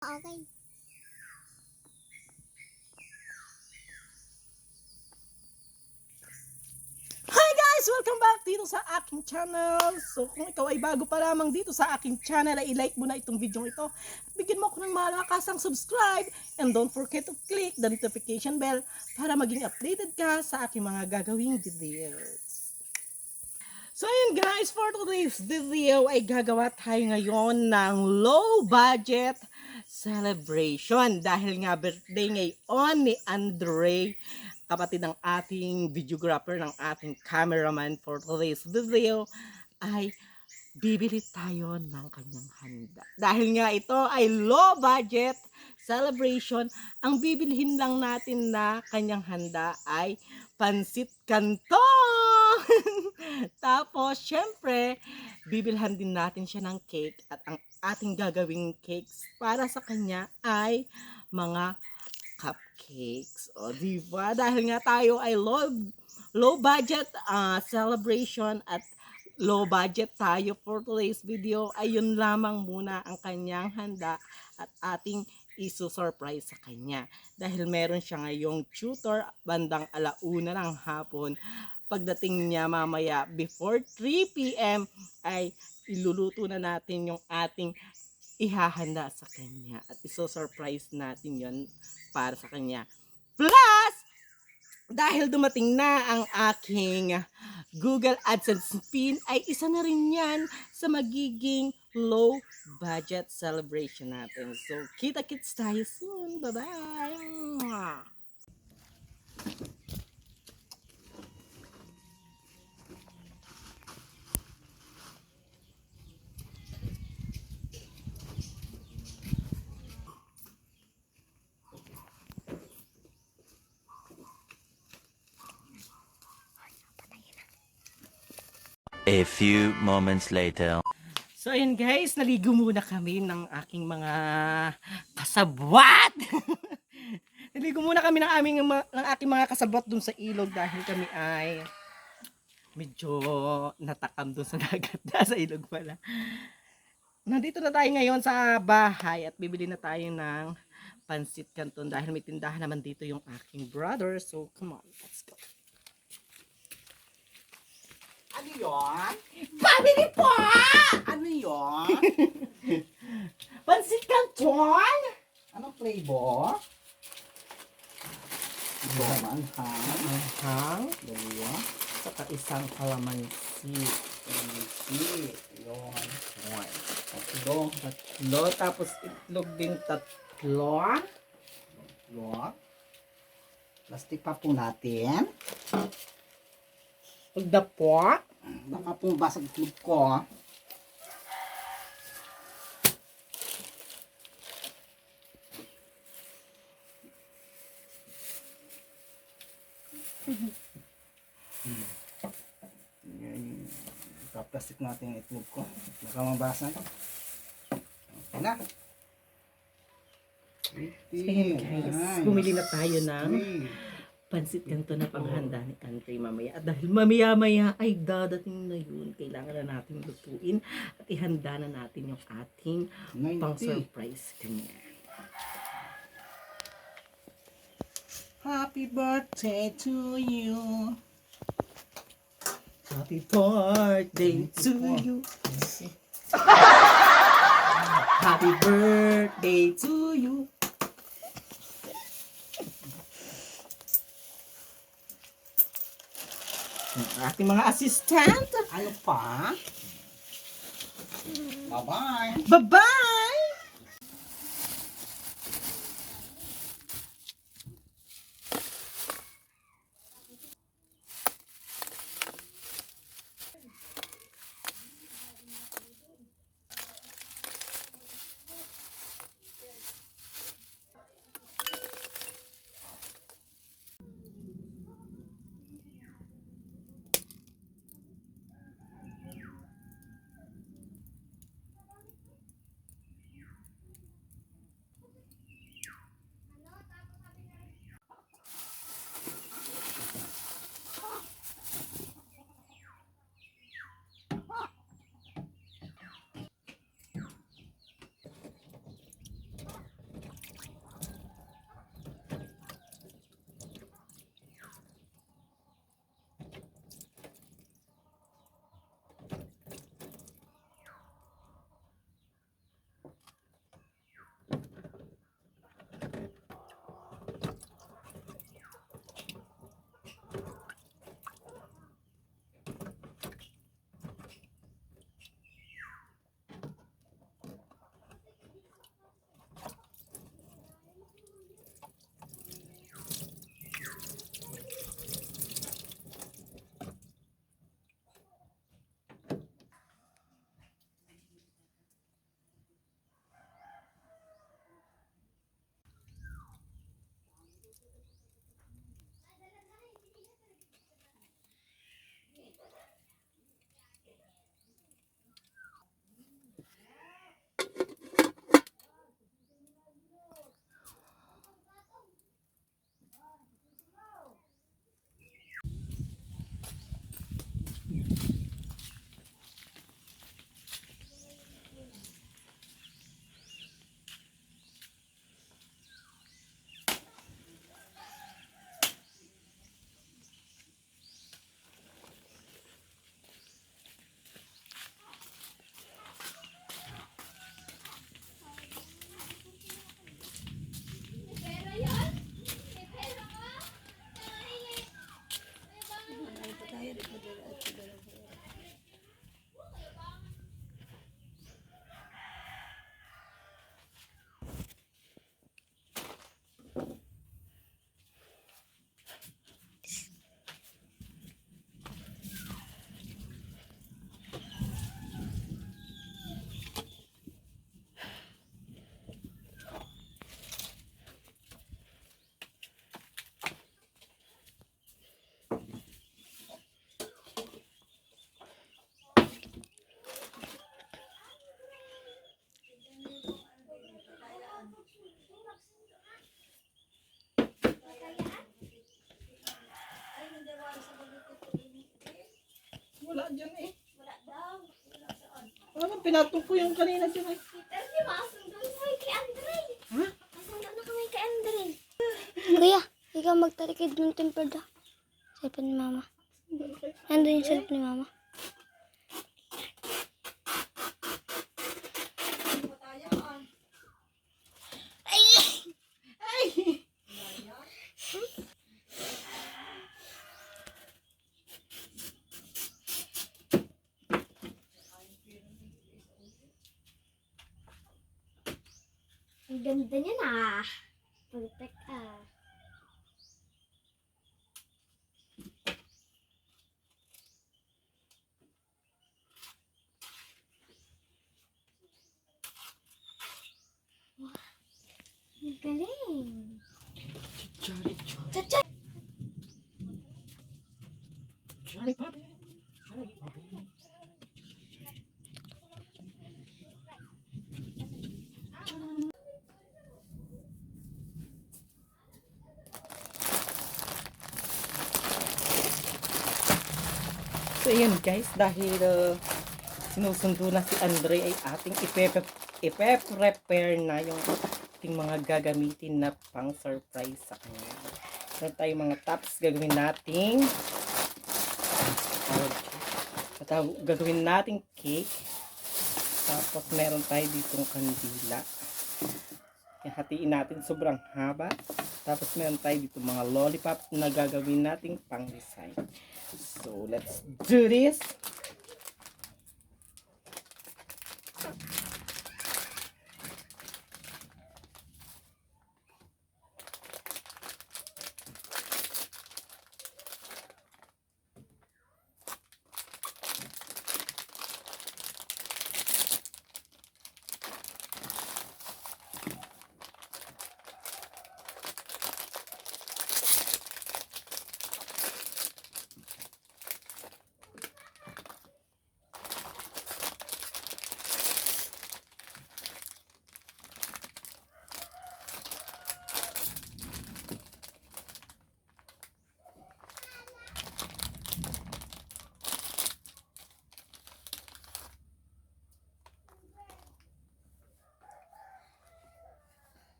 Okay. Hi guys! Welcome back dito sa aking channel. So kung ikaw ay bago pa lamang dito sa aking channel, ay i-like mo na itong video ito. Bigyan mo ako ng malakasang subscribe and don't forget to click the notification bell para maging updated ka sa aking mga gagawing videos. So ayun guys, for today's video ay gagawa tayo ngayon ng low budget celebration dahil nga birthday ngayon ni Andre kapatid ng ating videographer, ng ating cameraman for today's video, ay bibili tayo ng kanyang handa. Dahil nga ito ay low budget celebration, ang bibilhin lang natin na kanyang handa ay pansit canton. Tapos, syempre, bibilhan din natin siya ng cake at ang ating gagawing cakes para sa kanya ay mga cupcakes. O, di ba? Dahil nga tayo ay low, low budget ah, celebration at low budget tayo for today's video, ay yun lamang muna ang kanyang handa at ating iso-surprise sa kanya. Dahil meron siya ngayong tutor bandang alauna ng hapon. Pagdating niya mamaya before 3 p.m. ay iluluto na natin yung ating ihahanda sa kanya at iso-surprise natin yon para sa kanya. Plus, dahil dumating na ang aking Google AdSense pin, ay isa na rin yan sa magiging low budget celebration natin. So, kita-kits tayo soon. Bye-bye! A few moments later. So, ayun guys, naligo muna kami ng aking mga kasabwat. naligo muna kami ng, aming, ng aking mga kasabwat dun sa ilog dahil kami ay medyo natakam dun sa dagat. sa ilog pala. Nandito na tayo ngayon sa bahay at bibili na tayo ng pansit canton dahil may tindahan naman dito yung aking brother. So, come on, let's go. Ano yun? Pabili po! Ano yun? Pansit canton! Anong flavor? Laman, ha? Anghang. Dalawa. Saka isang kalamansi. Easy. Yun. One. Tatlo. Tatlo. Tapos itlog din tatlo. Tatlo. Plastic pa po natin. Pagdapo. Baka po basag food ko. Yan. Ipaplastic natin yung itlog ko. Baka mabasag. Okay na. Ayan guys. Bumili na tayo ng Sweet. Pansit ganito na panghanda ni Andre mamaya. At dahil mamaya-maya ay dadating na yun, kailangan na natin lutuin at ihanda na natin yung ating 90. pang surprise kanya. Happy birthday to you. Happy birthday to you. Happy birthday to you. Ang ating mga assistant. Ano pa? Bye-bye. Bye-bye! Dyan eh. Wala daw. Wala saan. Ano, pinatong ko yung kanina dyan eh. Pero di ba, kami kay Andre? Ha? Asan doon na kami kay Andre? Kuya, ikaw magtalikid ng temper daw. Cellphone ni mama. Nandun yung cellphone ni mama. Ay! Ay! Ang ganda niya na. Perfect ah. Wow. Galing. Sorry, Chacha! sorry, papi. Sorry, papi. So yun guys, dahil uh, sinusundo na si Andre ay ating ipe- ipe-prepare na yung ating mga gagamitin na pang surprise sa kanya. Meron tayong mga tops gagawin nating Tawag- gagawin nating cake. Tapos meron tayo ditong kandila. Hatiin natin sobrang haba. Tapos meron tayo dito mga lollipop na gagawin nating pang design. So, let's do this!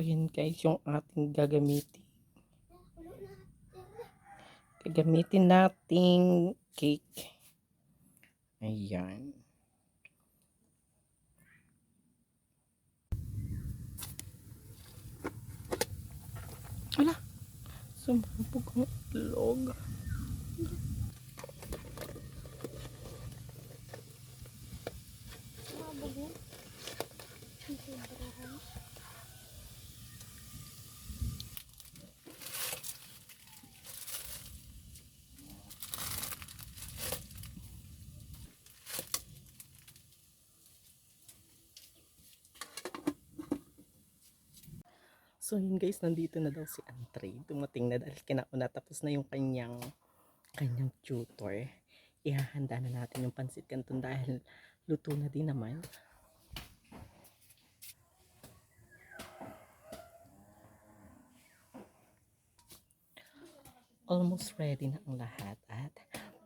So, yun guys, yung ating gagamitin. Gagamitin nating cake. Ayan. Wala. Sumabog ang itlog. So yun guys, nandito na daw si Andre. Dumating na dahil kinauna tapos na yung kanyang kanyang tutor. Ihahanda na natin yung pansit canton dahil luto na din naman. Almost ready na ang lahat at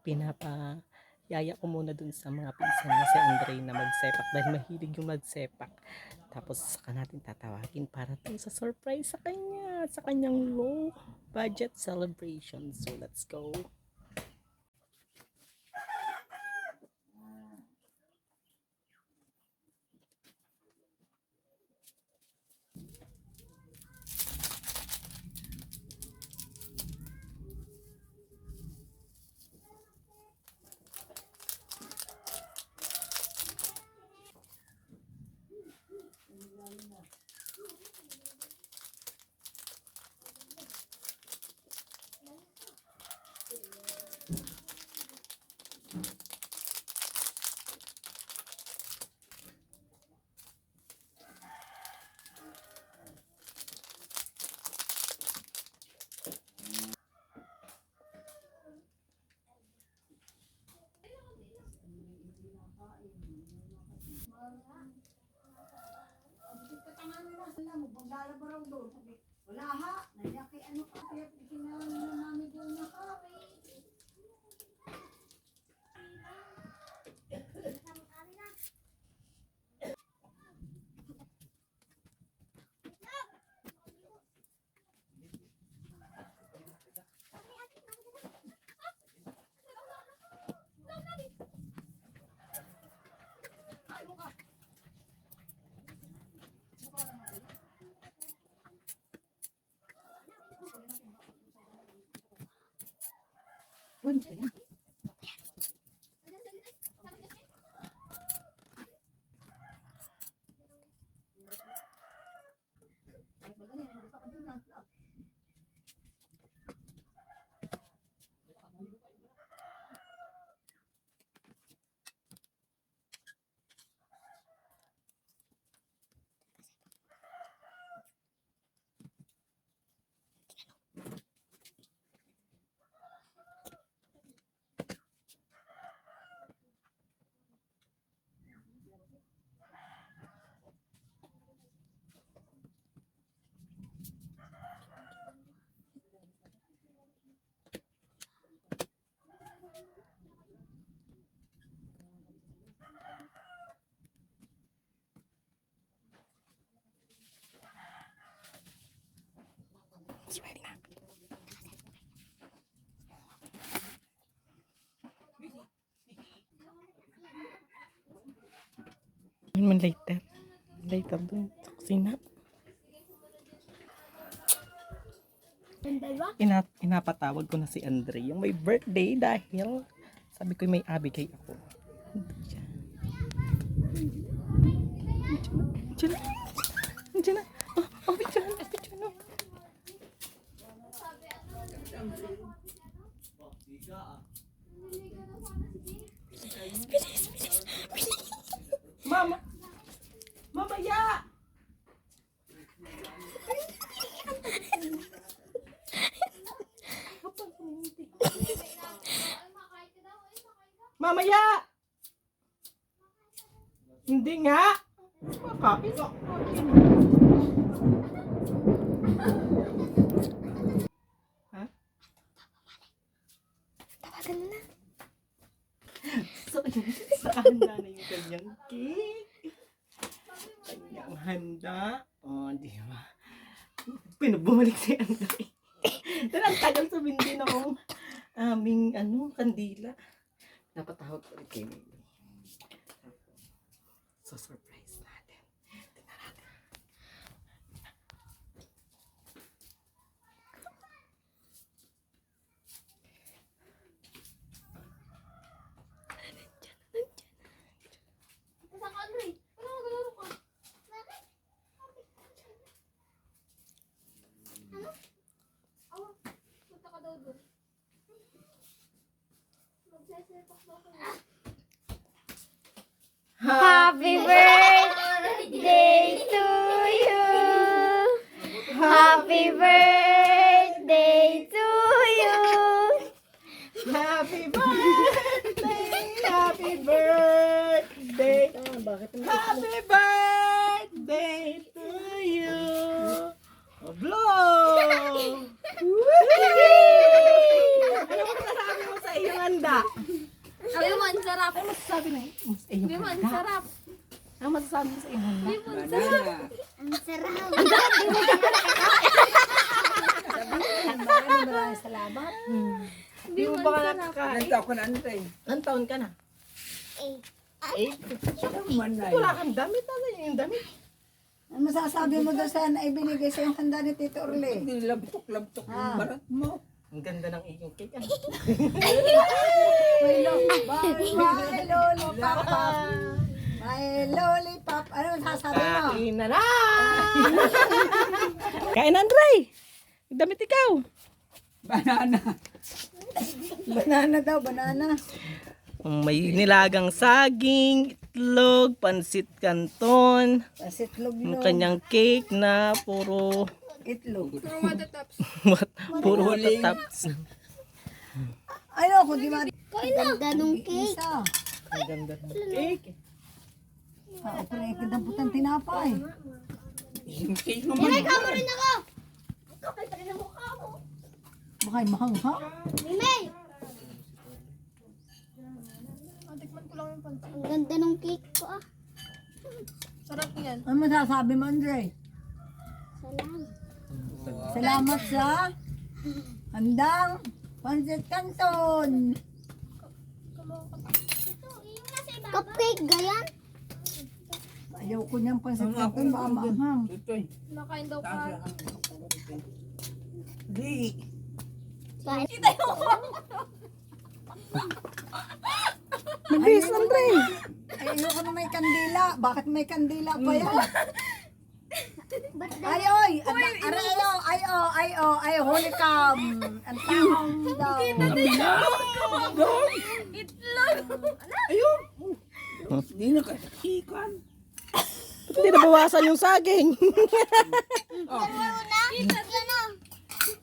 pinapa yaya ko muna dun sa mga pinsan niya si Andre na magsepak dahil mahilig yung magsepak. Tapos saka natin tatawagin para dun sa surprise sa kanya, sa kanyang low budget celebration. So let's go. 问题。Yun man later. Later doon sa kusina. Ina inapatawag ko na si Andre yung may birthday dahil sabi ko may abigay ako. Diyan. Diyan na. Diyan na. Oh, oh, diyan. Diyan na. Mama! Mamaya! Mamaya! Hindi nga! Makain ako. Ha? Tawagan na. So, sa handa na yung kanyang cake. Handa. O, oh, di ba? Pinabumalik si Andre. Pero ang tagal sumindi ng aming ano, kandila. Napatawag ulit kay Mimi. So, surprise Happy birthday Eight. Eight? Na Wala kang damit. Ano yung damit? Ano masasabi mo doon sa na ibinigay sa yung handa ni Tito Orle? Hindi labtok-labtok yung barat mo. Ang ganda ng iyong cake. Ano? May lo- may lollipop. May lollipop. Ano masasabi mo? Kain na na! Kain, Andre! Damit ikaw! Banana. Banana daw, banana. May nilagang saging, itlog, pansit canton, Pasitlog yung no. kanyang cake na puro Itlog. what, puro watataps. Ano, kung di ma... Ganda nung cake. Ang ganda ng cake. Ah, pero ikadamputang tinapay. Mimay, kamo rin ako! Bakay mahangha. Mimay! Ang ganda ng cake ko ah. Ano masasabi mo, Andre? Salamat. Salamat sa handang Pansit Canton. Cupcake, gayan? Ayaw ko niyang Pansit Canton, baka maanghang. Nakain daw ka. Di. Kain. Mabilis, Andre. Ay, ayoko na may kandila. Bakit may kandila pa yan? Ay, oy! Aray, ayo, ay, oh, ay, oh, ay, holy cam. Ang taong daw. Di na kasikan. Ba't hindi nabawasan yung saging? Muna? Yan ah.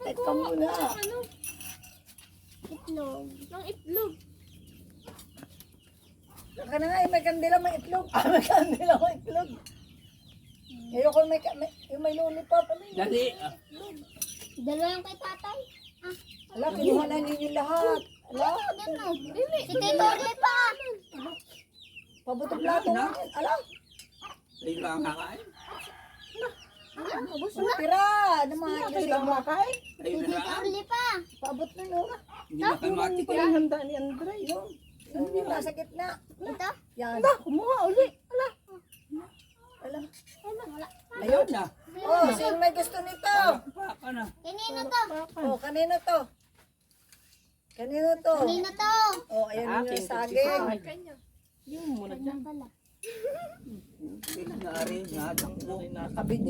Teka muna. Itlog. Ng itlog. Saka na nga, eh, may kandila, may itlog. Ah, may kandila, may itlog. Ayoko may, ka- may, yung may lollipop. Ano yun? Dali. ah. Dalawa yung kay tatay. Ah. Ala, kinuha na ninyo lahat. Ala, Ano? Si Tito Orly pa. pabuto plato na. Ala, Ay lang kakain. Ubus ang tira. Mga Hindi makain. Na. Orly pa. Paabot na no. Hindi na kayo Hindi handa ni Andre. Yung, yung nasa gitna. Ito? Yan. Kumuha uli. Ala. Ala. Ayun na. Oh, sino may gusto nito? Paka na. Kanino to? Oh, kanino to? Kanino to? Kanino to? Oh, ayan yung saging. Yung muna dyan.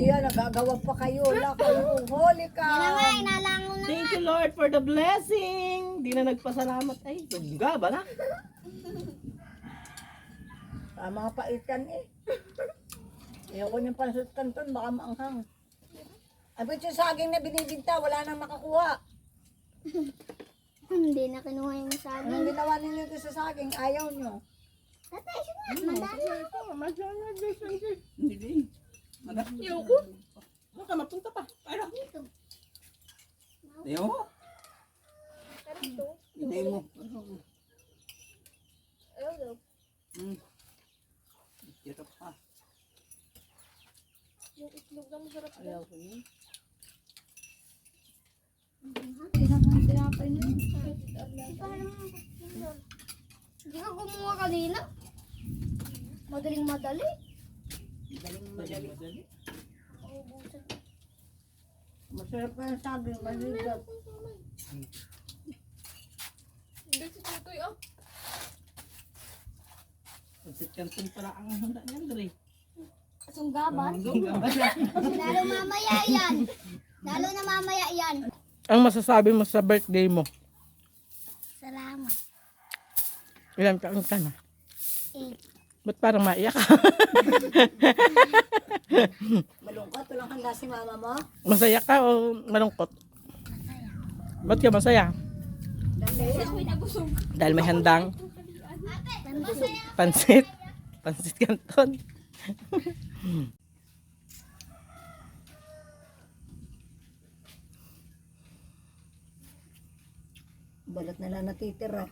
Yan, nagagawa pa kayo. Wala kayo. Holy Yan na nga, inalango na. Thank you Lord for the blessing. Di na nagpasalamat. Ay, dugga ba na? Ah, mga paitan eh. Ayoko niyang pansot kanton, baka maanghang. Abot yung saging na binibinta, wala nang makakuha. Hindi na kinuha yung Anong saging. ginawa ninyo doon sa saging? Ayaw nyo. Tatay, sige. Mandala. Hindi din. Magat. Ayoko. Baka mapunta pa. Para. Ayaw mo. Hindi mo. Hmm. Hirap pa. Ayaw ko yun. Hindi ka gumawa kanina. Madaling madali. Madali. Masarap pa yung saging, maligat. Pansit canton pala ang handa ni Andre. Sunggaban. Lalo mamaya yan. Lalo na mamaya yan. Ang masasabi mo sa birthday mo? Salamat. Ilan taon ka na? Eh, Ba't parang maiyak ka? Malungkot, walang handa si mama mo. Masaya ka o malungkot? Ba't ka masaya? Dahil may handang pansit. Pansit canton. Balat na lang natitira.